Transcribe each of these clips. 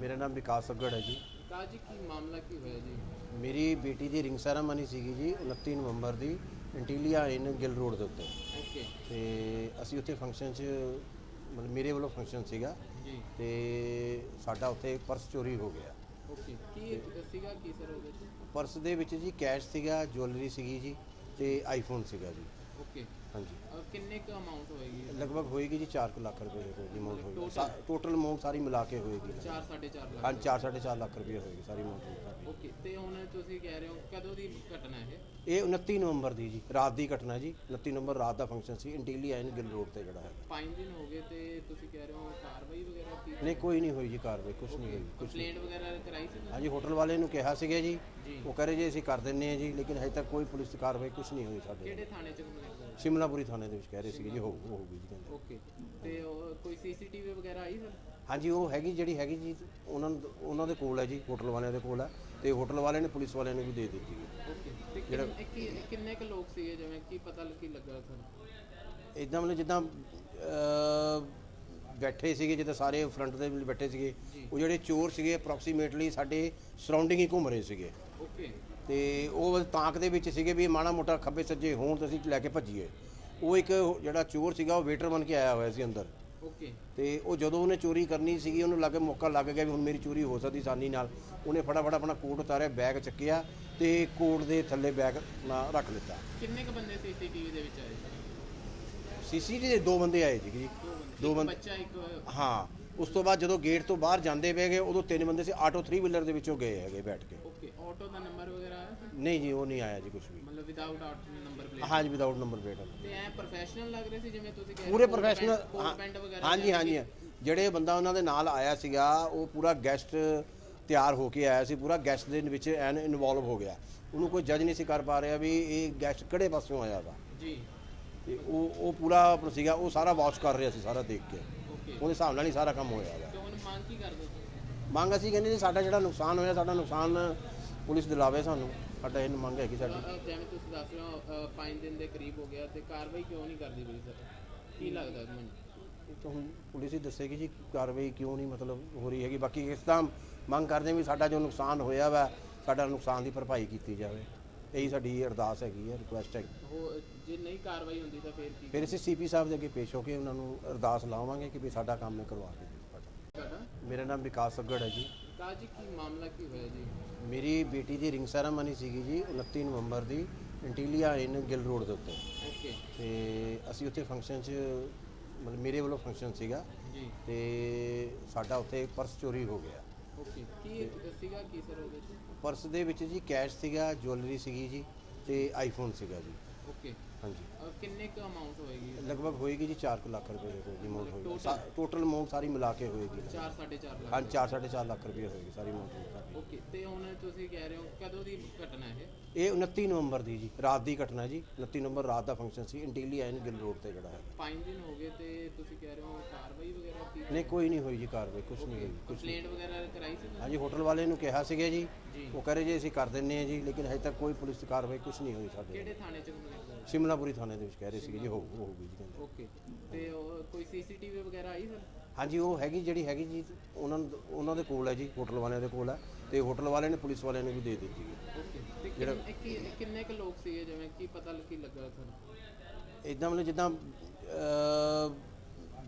ਮੇਰਾ ਨਾਮ ਵਿਕਾਸ ਸੱਗੜ ਹੈ ਜੀ। ਕਾਜੀ ਕੀ ਮਾਮਲਾ ਕੀ ਹੋਇਆ ਜੀ? ਮੇਰੀ ਬੇਟੀ ਦੀ ਰਿੰਗ ਸੈਰਾਮਨੀ ਸੀਗੀ ਜੀ 29 ਨਵੰਬਰ ਦੀ ਇੰਟੀਲੀਆ ਇਨ ਗਿਲ ਰੋਡ ਦੇ ਉੱਤੇ। ਓਕੇ ਤੇ ਅਸੀਂ ਉੱਥੇ ਫੰਕਸ਼ਨ 'ਚ ਮਤਲਬ ਮੇਰੇ ਵੱਲੋਂ ਫੰਕਸ਼ਨ ਸੀਗਾ। ਜੀ। ਤੇ ਸਾਡਾ ਉੱਥੇ ਪਰਸ ਚੋਰੀ ਹੋ ਗਿਆ। ਓਕੇ ਕੀ ਸੀਗਾ ਕੀ ਸਰ ਉਹਦੇ ਪਰਸ ਦੇ ਵਿੱਚ ਜੀ ਕੈਸ਼ ਸੀਗਾ ਜੁਐਲਰੀ ਸੀਗੀ ਜੀ ਤੇ ਆਈਫੋਨ ਸੀਗਾ ਜੀ। ਓਕੇ ਹਾਂਜੀ। ਅਹ ਕਿੰਨੇ ਕੁ ਅਮਾਉਂਟ ਹੋਏਗੀ? ਲਗਭਗ ਹੋਏਗੀ ਜੀ 4 ਲੱਖ ਰੁਪਏ ਦੇ ਕੋਲ ਅਮਾਉਂਟ ਹੋਏਗੀ? ਟੋਟਲ ਅਮਾਉਂਟ ਸਾਰੀ ਮਿਲਾ ਕੇ ਹੋਏਗੀ। 4 4.5 ਲੱਖ। ਹਾਂ 4 4.5 ਲੱਖ ਰੁਪਏ ਹੋਏਗੀ ਸਾਰੀ ਅਮਾਉਂਟ ਓਕੇ ਤੇ ਹੁਣ ਤੁਸੀਂ ਕਹਿ ਰਹੇ ਹੋ ਕਦੋਂ ਦੀ ਘਟਨਾ ਇਹ? ਇਹ 29 ਨਵੰਬਰ ਦੀ ਜੀ ਰਾਤ ਦੀ ਘਟਨਾ ਜੀ। 29 ਨਵੰਬਰ ਰਾਤ ਦਾ ਫੰਕਸ਼ਨ ਸੀ ਇੰਟੀਲੀਆ ਇਨ ਗਿਲ ਰੋਡ ਤੇ ਜਿਹੜਾ ਹੈ। 5 ਦਿਨ ਹੋ ਗਏ ਤੇ ਤੁਸੀਂ ਕਹਿ ਰਹੇ ਹੋ ਕਾਰਵਾਈ ਵਗੈਰਾ ਕੀ ਨਹੀਂ ਕੋਈ ਨਹੀਂ ਹੋਈ ਜੀ ਕਾਰਵਾਈ ਕੁਝ ਨਹੀਂ ਹੋਈ ਕੁਝ ਕੰਪਲੇਂਟ ਵਗੈਰਾ ਕਰਾਈ ਸੀ ਤੁਸੀਂ? ਹਾਂਜੀ ਹੋਟਲ ਵਾਲੇ ਨੂੰ ਕਿਹਾ ਸੀਗਾ ਜੀ। ਜੀ। ਉਹ ਕਹ ਰਹੇ ਜੀ ਅਸੀਂ ਕਰ ਦਿੰਨੇ ਆ ਜੀ ਲੇਕਿਨ ਹਜੇ ਤੱਕ ਕੋਈ ਪੁਲਿਸ ਕਾਰਵਾਈ ਕੁਝ ਨਹੀਂ ਹੋਈ ਸਾਡੇ ਕਿਹੜੇ ਥਾਣੇ ਚ ਕੰਪਲੇਂਟ ਸ਼ਿਮਲਾਪੁਰੀ ਥਾਣੇ ਦੇ ਵਿੱਚ ਕਹਿ ਰਹੇ ਸੀਗੇ ਜੀ ਹੋ ਹੋਊਗੀ ਜੀ ਕਹਿੰਦੇ। ਓਕੇ। ਤੇ ਉਹ ਕੋਈ ਸੀਸੀਟੀਵੀ ਵਗੈਰਾ ਆਈ ਸਰ? ਹਾਂਜੀ ਉਹ ਹੈਗੀ ਜਿਹੜੀ ਹੈਗੀ ਜੀ ਉਹਨਾਂ ਨੂੰ ਉਹਨਾਂ ਦੇ ਕੋਲ ਹੈ ਜੀ ਹੋਟਲ ਵਾਲਿਆਂ ਦੇ ਕੋਲ ਹੈ। ਤੇ ਹੋਟਲ ਵਾਲਿਆਂ ਨੇ ਪੁਲਿਸ ਵਾਲਿਆਂ ਨੂੰ ਵੀ ਦੇ ਦਿੱਤੀ ਹੈ। ਓਕੇ। ਤੇ ਕਿੰਨੇ ਕਿ- ਕਿੰਨੇ ਕੁ ਲੋਕ ਸੀਗੇ ਜਿਵੇਂ ਕੀ ਪਤਾ ਲੱਗੀ ਲੱਗਾ ਸਰ? ਇਦਾਂ ਮਤਲਬ ਜਿੱਦਾਂ ਅਹ, ਬੈਠੇ ਸੀਗੇ ਜਿੱਦਾਂ ਸਾਰੇ ਫਰੰਟ ਦੇ ਵਿੱਚ ਬੈਠੇ ਸੀਗੇ। ਉਹ ਜਿਹੜੇ ਚੋਰ ਸੀਗੇ ਅਪਰੋਕਸੀਮੇਟਲੀ ਸਾਡੇ ਸਰਾਊਂਡਿੰਗ ਹੀ ਘੁੰਮ ਰਹੇ ਸੀਗੇ। ਓਕੇ। ਤੇ ਉਹ ਤਾਕ ਦੇ ਵਿੱਚ ਸੀਗੇ ਵੀ ਮਾੜਾ ਮੋਟਾ ਖੱਬੇ ਸੱਜੇ ਹੋਣ ਤਾਂ ਅਸੀਂ ਲੈ ਕੇ ਭੱਜੀਏ। ਉਹ ਇੱਕ ਜਿਹੜਾ ਚੋਰ ਸੀਗਾ ਉਹ ਵੇਟਰ ਬਣ ਕੇ ਆਇਆ ਹੋਇਆ ਸੀ ਅੰਦਰ। ਓਕੇ। ਤੇ ਉਹ ਜਦੋਂ ਉਹਨੇ ਚੋਰੀ ਕਰਨੀ ਸੀਗੀ ਉਹਨੂੰ ਲੱਗੇ ਮੌਕਾ ਲੱਗ ਗਿਆ ਵੀ ਹੁਣ ਮੇਰੀ ਚੋਰੀ ਹੋ ਸਕਦੀ ਆਸਾਨੀ ਨਾਲ। ਉਹਨੇ ਫਟਾਫਟ ਆਪਣਾ ਕੋਟ ਉਤਾਰਿਆ ਬੈਗ ਚੱਕਿਆ ਤੇ ਕੋਟ ਦੇ ਥੱਲੇ ਬੈਗ ਨਾਲ ਰੱਖ ਲਿੱਤਾ ਕਿੰਨੇ ਕ ਬੰਦੇ ਸੀਸੀਟੀਵੀ ਦੇ ਵਿੱਚ ਆਏ ਸੀਸੀਟੀਵੀ ਦੇ ਦੋ ਬੰਦੇ ਆਏ ਸੀਗੇ ਜੀ। ਦੋ ਬੰਦੇ। ਬੱਚਾ ਇੱਕ ਹਾਂ। ਉਸ ਤੋਂ ਬਾਅਦ ਜਦੋਂ ਗੇਟ ਤੋਂ ਬਾਹਰ ਜਾਂਦੇ ਪਏ ਗਏ ਉਦੋਂ ਤਿੰਨ ਬੰਦੇ ਸੀ ਆਟੋ 3 ਵੀਲਰ ਦੇ ਵਿੱਚੋਂ ਗਏ ਹੈਗੇ ਬੈਠ ਕੇ। ਓਕੇ ਆਟੋ ਦਾ ਨੰਬਰ ਵਗੈਰਾ ਨਹੀਂ ਜੀ ਉਹ ਨਹੀਂ ਆਇਆ ਜੀ ਕੁਝ ਵੀ। ਮਤਲਬ ਵਿਦਆਊਟ ਆਟੋ ਨੰਬਰ ਪਲੇਟ ਹਾਂ ਜੀ ਵਿਦਆਊਟ ਨੰਬਰ ਪਲੇਟ ਤੇ ਐ ਪ੍ਰੋਫੈਸ਼ਨਲ ਲੱਗ ਰਹੇ ਸੀ ਜਿਵੇਂ ਤੁਸੀਂ ਕਹਿ ਰਹੇ ਪੂਰੇ ਹੋ, ਪ੍ਰੋਫੈਸ਼ਨਲ ਪੈਂਟ- ਵਗੈਰਾ ਹਾਂਜੀ ਹਾਂਜੀ ਜਿਹੜੇ ਬੰਦਾ ਉਹਨਾਂ ਦੇ ਨਾਲ ਆਇਆ ਸੀਗਾ ਉਹ ਪੂਰਾ ਗੈਸਟ ਤਿਆਰ ਹੋ ਕੇ ਆਇਆ ਸੀ ਪੂਰਾ ਗੈਸਟ ਦੇ ਵਿੱਚ ਐਨ ਇਨਵੋਲਵ ਹੋ ਗਿਆ। ਉਹਨੂੰ ਕੋਈ ਜੱਜ ਨਹੀਂ ਸੀ ਕਰ ਪਾ ਰਿਹਾ ਵੀ ਇਹ ਗੈਸਟ ਕਿਹੜੇ ਪਾਸਿਓਂ ਆਇਆ ਵਾ। ਜੀ। ਤੇ ਉਹ ਉਹ ਪੂਰਾ ਆਪਣਾ ਸੀਗਾ ਉਹ ਸਾਰਾ ਵਾਚ ਕਰ ਰਿਹਾ ਸੀ ਸਾਰਾ ਦੇਖ ਕੇ। ਓਕੇ ਉਹਦੇ ਹਿਸਾਬ ਨਾਲ ਹੀ ਸਾਰਾ ਕੰਮ ਹੋਇਆ ਵਾ। ਤੇ ਹੁਣ ਮੰਗ ਕੀ ਕਰਦੇ ਹੋ ਮੰਗ ਅਸੀਂ ਕਹਿੰਦੇ ਜੀ ਸਾਡਾ ਜਿਹੜਾ ਨੁਕਸਾਨ ਹੋਇਆ ਸਾਡਾ ਨੁਕਸਾਨ ਪੁਲਿਸ ਦਿਲਾਵੇ ਸਾਨੂੰ। ਸਾਡਾ ਇਹ ਮੰਗ ਹੈਗੀ ਸਾਡੀ। ਜਿਵੇਂ ਤੁਸੀਂ ਦੱਸ ਰਹੇ ਹੋ 5 ਦਿਨ ਦੇ ਕਰੀਬ ਹੋ ਗਿਆ ਤੇ ਕਾਰਵਾਈ ਕਿਉਂ ਨਹੀਂ ਕਰਦੀ ਪਈ ਸਰ? ਕੀ ਲੱਗਦਾ ਤੁਹਾਨੂੰ? ਇਹ ਤਾਂ ਹੁਣ ਪੁਲਿਸ ਹੀ ਦੱਸੇਗੀ ਜੀ ਕਾਰਵਾਈ ਕਿਉਂ ਨਹੀਂ ਮਤਲਬ ਹੋ ਰਹੀ ਹੈਗੀ। ਬਾਕੀ ਇਸ ਤਾਂ ਮੰਗ ਕਰਦੇ ਵੀ ਸਾਡਾ ਜੋ ਨੁਕਸਾਨ ਹੋਇਆ ਵਾ ਸਾਡਾ ਨੁਕਸਾਨ ਦੀ ਭਰਪਾਈ ਕੀਤੀ ਜਾਵੇ। ਇਹੀ ਸਾਡੀ ਅਰਦਾਸ ਹੈਗੀ ਹੈ ਰਿਕੁਐਸਟ ਹੈ ਉਹ ਜੇ ਨਹੀਂ ਕਾਰਵਾਈ ਹੁੰਦੀ ਤਾਂ ਫਿਰ ਕੀ ਫਿਰ ਅਸੀਂ ਸੀਪੀ ਸਾਹਿਬ ਦੇ ਅੱਗੇ ਪੇਸ਼ ਹੋ ਕੇ ਉਹਨਾਂ ਨੂੰ ਅਰਦਾਸ ਲਾਵਾਂਗੇ ਕਿ ਵੀ ਸਾਡਾ ਕੰਮ ਇਹ ਕਰਵਾ ਦਿਓ। ਤੁਹਾਡਾ ਮੇਰਾ ਨਾਮ ਵਿਕਾਸ ਸੱਗੜ ਹੈ ਜੀ। ਕਾਜੀ ਕੀ ਮਾਮਲਾ ਕੀ ਹੋਇਆ ਜੀ? ਮੇਰੀ ਬੇਟੀ ਦੀ ਰਿੰਗ ਸੈਰਾਮਨੀ ਸੀਗੀ ਜੀ 29 ਨਵੰਬਰ ਦੀ ਇੰਟੀਲੀਆ ਇਨ ਗਿਲ ਰੋਡ ਦੇ ਉੱਤੇ। ਓਕੇ। ਤੇ ਅਸੀਂ ਉੱਥੇ ਫੰਕਸ਼ਨ 'ਚ ਮਤਲਬ ਮੇਰੇ ਵੱਲੋਂ ਫੰਕਸ਼ਨ ਸੀਗਾ। ਜੀ। ਤੇ ਸਾਡਾ ਉੱਥੇ ਪਰਸ ਚੋਰੀ ਹੋ ਗਿਆ। ਓਕੇ। ਕੀ ਸੀਗਾ ਕੀ ਸਰ ਉਹਦੇ ਚ ਪਰਸ ਦੇ ਵਿੱਚ ਜੀ ਕੈਸ਼ ਸੀਗਾ ਜੁਐਲਰੀ ਸੀਗੀ ਜੀ ਤੇ ਆਈਫੋਨ ਸੀਗਾ ਜੀ। ਓਕੇ। ਹਾਂਜੀ। ਅਹ ਕਿੰਨੇ ਕੁ ਅਮਾਉਂਟ ਹੋਏਗੀ? ਲਗਭਗ ਹੋਏਗੀ ਜੀ 4 ਲੱਖ ਰੁਪਏ ਦੇ ਕੋਲ ਅਮਾਉਂਟ ਹੋਏਗੀ? ਟੋਟਲ ਅਮਾਉਂਟ ਸਾਰੀ ਮਿਲਾ ਕੇ ਹੋਏਗੀ। 4 4.5 ਲੱਖ। ਹਾਂ 4 4.5 ਲੱਖ ਰੁਪਏ ਹੋਏਗੀ ਸਾਰੀ ਅਮਾਉਂਟ ਓਕੇ ਤੇ ਹੁਣ ਤੁਸੀਂ ਕਹਿ ਰਹੇ ਹੋ ਕਦੋਂ ਦੀ ਘਟਨਾ ਇਹ? ਇਹ 29 ਨਵੰਬਰ ਦੀ ਜੀ ਰਾਤ ਦੀ ਘਟਨਾ ਜੀ। 29 ਨਵੰਬਰ ਰਾਤ ਦਾ ਫੰਕਸ਼ਨ ਸੀ ਇੰਟੀਲੀਆ ਇਨ ਗਿਲ ਰੋਡ ਤੇ ਜਿਹੜਾ ਹੈ। 5 ਦਿਨ ਹੋ ਗਏ ਤੇ ਤੁਸੀਂ ਕਹਿ ਰਹੇ ਹੋ ਕਾਰਵਾਈ ਵਗੈਰਾ ਕੀ ਨਹੀਂ ਕੋਈ ਨਹੀਂ ਹੋਈ ਜੀ ਕਾਰਵਾਈ ਕੁਝ ਨਹੀਂ ਹੋਈ ਕੁਝ ਕੰਪਲੇਂਟ ਵਗੈਰਾ ਕਰਾਈ ਸੀ ਤੁਸੀਂ? ਹਾਂਜੀ ਹੋਟਲ ਵਾਲੇ ਨੂੰ ਕਿਹਾ ਸੀਗਾ ਜੀ। ਉਹ ਕਹ ਰਹੇ ਜੀ ਅਸੀਂ ਕਰ ਦਿੰਨੇ ਆ ਜੀ ਲੇਕਿਨ ਹਜੇ ਤੱਕ ਕੋਈ ਪੁਲਿਸ ਕਾਰਵਾਈ ਕੁਝ ਨਹੀਂ ਹੋਈ ਸਾਡੇ ਕਿਹੜੇ ਥਾਣੇ ਚ ਕੰਪਲੇਂਟ ਸ਼ਿਮਲਾਪੁਰੀ ਥਾਣੇ ਦੇ ਵਿੱਚ ਕਹਿ ਰਹੇ ਸੀਗੇ ਜੀ ਹੋ ਹੋਊਗੀ ਜੀ ਕਹਿੰਦੇ। ਓਕੇ। ਤੇ ਉਹ ਕੋਈ ਸੀਸੀਟੀਵੀ ਵਗੈਰਾ ਆਈ ਸਰ? ਹਾਂਜੀ ਉਹ ਹੈਗੀ ਜਿਹੜੀ ਹੈਗੀ ਜੀ ਉਹਨਾਂ ਨੂੰ ਉਹਨਾਂ ਦੇ ਕੋਲ ਹੈ ਜੀ ਹੋਟਲ ਵਾਲਿਆਂ ਦੇ ਕੋਲ ਹੈ। ਤੇ ਹੋਟਲ ਵਾਲਿਆਂ ਨੇ ਪੁਲਿਸ ਵਾਲਿਆਂ ਨੂੰ ਵੀ ਦੇ ਦਿੱਤੀ ਓਕੇ। ਤੇ ਕਿੰਨੇ ਕਿ- ਕਿੰਨੇ ਕੁ ਲੋਕ ਸੀਗੇ? ਜਿਵੇਂ ਕੀ ਪਤਾ ਲੱਗੀ ਲੱਗਾ ਤੁਹਾਨੂੰ ਇਦਾਂ ਮਤਲਬ ਜਿੱਦਾਂ ਅਹ,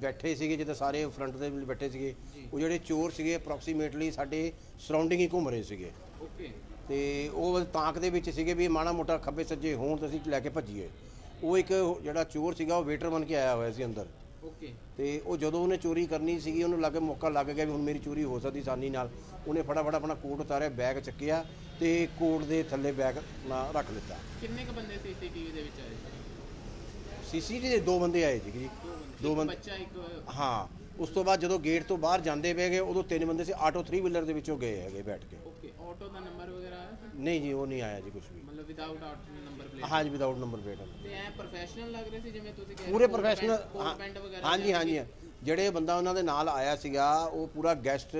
ਬੈਠੇ ਸੀਗੇ ਜਿੱਦਾਂ ਸਾਰੇ ਫਰੰਟ ਦੇ ਵਿੱਚ ਬੈਠੇ ਸੀਗੇ। ਉਹ ਜਿਹੜੇ ਚੋਰ ਸੀਗੇ ਅਪਰੋਕਸੀਮੇਟਲੀ ਸਾਡੇ ਸਰਾਊਂਡਿੰਗ ਹੀ ਘੁੰਮ ਰਹੇ ਸੀਗੇ। ਓਕੇ। ਤੇ ਉਹ ਤਾਕ ਦੇ ਵਿੱਚ ਸੀਗੇ ਵੀ ਮਾੜਾ ਮੋਟਾ ਖੱਬੇ ਸੱਜੇ ਹੋਣ ਤਾਂ ਅਸੀਂ ਲੈ ਕੇ ਭੱਜੀਏ। ਉਹ ਇੱਕ ਜਿਹੜਾ ਚੋਰ ਸੀਗਾ ਉਹ ਵੇਟਰ ਬਣ ਕੇ ਆਇਆ ਹੋਇਆ ਸੀ ਅੰਦਰ। ਓਕੇ। ਤੇ ਉਹ ਜਦੋਂ ਉਹਨੇ ਚੋਰੀ ਕਰਨੀ ਸੀਗੀ ਉਹਨੂੰ ਲੱਗੇ ਮੌਕਾ ਲੱਗ ਗਿਆ ਵੀ ਹੁਣ ਮੇਰੀ ਚੋਰੀ ਹੋ ਸਕਦੀ ਆਸਾਨੀ ਨਾਲ। ਉਹਨੇ ਫਟਾਫਟ ਆਪਣਾ ਕੋਟ ਉਤਾਰਿਆ ਬੈਗ ਚੱਕਿਆ ਤੇ ਕੋਟ ਦੇ ਥੱਲੇ ਬੈਗ ਨਾਲ ਰੱਖ ਲਿੱਤਾ। ਕਿੰਨੇ ਕ ਬੰਦੇ ਸੀਸੀਟੀਵੀ ਦੇ ਵਿੱਚ ਆਏ ਸੀਸੀਟੀਵੀ ਦੇ ਦੋ ਬੰਦੇ ਆਏ ਜੀ। ਦੋ ਬੰਦੇ। ਬੱਚਾ ਇੱਕ ਹਾਂ ਉਸ ਤੋਂ ਬਾਅਦ ਜਦੋਂ ਗੇਟ ਤੋਂ ਬਾਹਰ ਜਾਂਦੇ ਪਏ ਗਏ ਉਦੋਂ ਤਿੰਨ ਬੰਦੇ ਸੀ ਆਟੋ 3 ਵੀਲਰ ਦੇ ਵਿੱਚੋਂ ਗਏ ਹੈਗੇ ਬੈਠ ਕੇ। ਆਟੋ ਦਾ ਨੰਬਰ ਵਗੈਰਾ ਆਇਆ ਸਰ ਨਹੀਂ ਜੀ ਉਹ ਨਹੀਂ ਆਇਆ ਜੀ ਕੁਝ ਵੀ। ਮਤਲਬ ਵਿਦਆਊਟ ਆਟੋ ਨੰਬਰ ਪਲੇਟ ਹਾਂ ਜੀ ਵਿਦਆਊਟ ਨੰਬਰ ਪਲੇਟ ਤੇ ਐ ਪ੍ਰੋਫੈਸ਼ਨਲ ਲੱਗ ਰਹੇ ਸੀ ਜਿਵੇਂ ਤੁਸੀਂ ਕਹਿ ਰਹੇ ਪੂਰੇ ਹੋ, ਕੋਟ ਪ੍ਰੋਫੈਸ਼ਨਲ ਪੈਂਟ- ਵਗੈਰਾ ਹਾਂਜੀ ਹਾਂਜੀ ਜਿਹੜੇ ਬੰਦਾ ਉਹਨਾਂ ਦੇ ਨਾਲ ਆਇਆ ਸੀਗਾ ਉਹ ਪੂਰਾ ਗੈਸਟ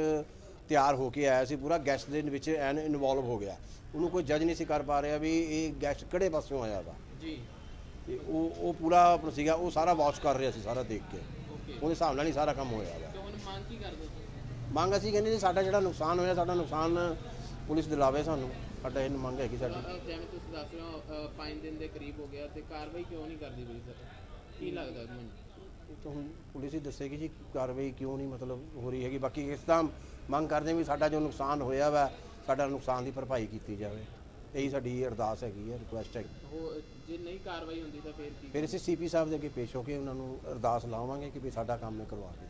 ਤਿਆਰ ਹੋ ਕੇ ਆਇਆ ਸੀ ਪੂਰਾ ਗੈਸਟ ਦੇ ਵਿੱਚ ਐਨ ਇਨਵੋਲਵ ਹੋ ਗਿਆ। ਉਹਨੂੰ ਕੋਈ ਜੱਜ ਨਹੀਂ ਸੀ ਕਰ ਪਾ ਰਿਹਾ ਵੀ ਇਹ ਗੈਸਟ ਕਿਹੜੇ ਪਾਸਿਓਂ ਆਇਆ ਵਾ। ਜੀ। ਤੇ ਉਹ ਉਹ ਪੂਰਾ ਸੀਗਾ ਉਹ ਸਾਰਾ ਵਾਚ ਕਰ ਰਿਹਾ ਸੀ ਸਾਰਾ ਦੇਖ ਕੇ। ਓਕੇ ਉਹਦੇ ਹਿਸਾਬ ਨਾਲ ਹੀ ਸਾਰਾ ਕੰਮ ਹੋਇਆ ਵਾ। ਤੇ ਹੁਣ ਮੰਗ ਕੀ ਕਰਦੇ ਹੋ ਮੰਗ ਅਸੀਂ ਕਹਿੰਦੇ ਜੀ ਸਾਡਾ ਜਿਹੜਾ ਨੁਕਸਾਨ ਹੋਇਆ ਸਾਡਾ ਨੁਕਸਾਨ ਪੁਲਿਸ ਦਿਲਾਵੇ ਸਾਨੂੰ। ਸਾਡਾ ਇਹ ਮੰਗ ਹੈਗੀ ਸਾਡੀ। ਜਿਵੇਂ ਤੁਸੀਂ ਦੱਸ ਰਹੇ ਹੋ 5 ਦਿਨ ਦੇ ਕਰੀਬ ਹੋ ਗਿਆ ਤੇ ਕਾਰਵਾਈ ਕਿਉਂ ਨਹੀਂ ਕਰਦੀ ਪਈ ਸਰ? ਕੀ ਲੱਗਦਾ ਤੁਹਾਨੂੰ? ਇਹ ਤਾਂ ਹੁਣ ਪੁਲਿਸ ਹੀ ਦੱਸੇਗੀ ਜੀ ਕਾਰਵਾਈ ਕਿਉਂ ਨਹੀਂ ਮਤਲਬ ਹੋ ਰਹੀ ਹੈਗੀ। ਬਾਕੀ ਇਸ ਤਾਂ ਮੰਗ ਕਰਦੇ ਵੀ ਸਾਡਾ ਜੋ ਨੁਕਸਾਨ ਹੋਇਆ ਵਾ ਸਾਡਾ ਨੁਕਸਾਨ ਦੀ ਭਰਪਾਈ ਕੀਤੀ ਜਾਵੇ। ਇਹੀ ਸਾਡੀ ਅਰਦਾਸ ਹੈਗੀ ਹੈ ਰਿਕੁਐਸਟ ਹੈ ਉਹ ਜੇ ਨਹੀਂ ਕਾਰਵਾਈ ਹੁੰਦੀ ਤਾਂ ਫਿਰ ਕੀ ਫਿਰ ਅਸੀਂ ਸੀਪੀ ਸਾਹਿਬ ਦੇ ਅੱਗੇ ਪੇਸ਼ ਹੋ ਕੇ ਉਹਨਾਂ ਨੂੰ ਅਰਦਾਸ ਲਾਵਾਂਗੇ ਕਿ ਵੀ ਸਾਡਾ ਕੰਮ ਇਹ ਕਰਵਾ ਦਿਓ।